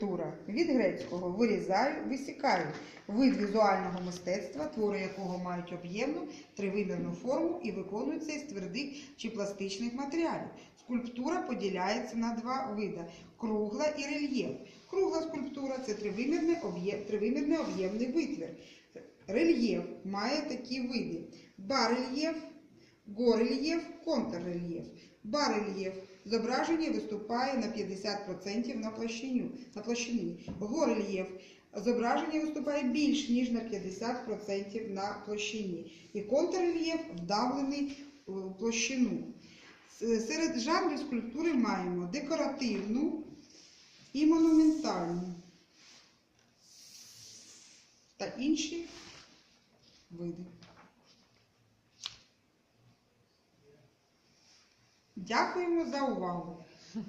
Скульптура від грецького вирізаю, висікаю. Вид візуального мистецтва, твори якого мають об'ємну тривимірну форму і виконуються із твердих чи пластичних матеріалів. Скульптура поділяється на два види кругла і рельєф. Кругла скульптура це тривимірний об'єм- тривимірний об'ємний витвір. Рельєф має такі види: барельєф, горельєф, контррельєф. Барельєф зображення виступає на 50% на площині. На площині. Горельєф зображення виступає більш ніж на 50% на площині. І контррельєф вдавлений в площину. Серед жанрів скульптури маємо декоративну і монументальну та інші види. Дякуємо за увагу.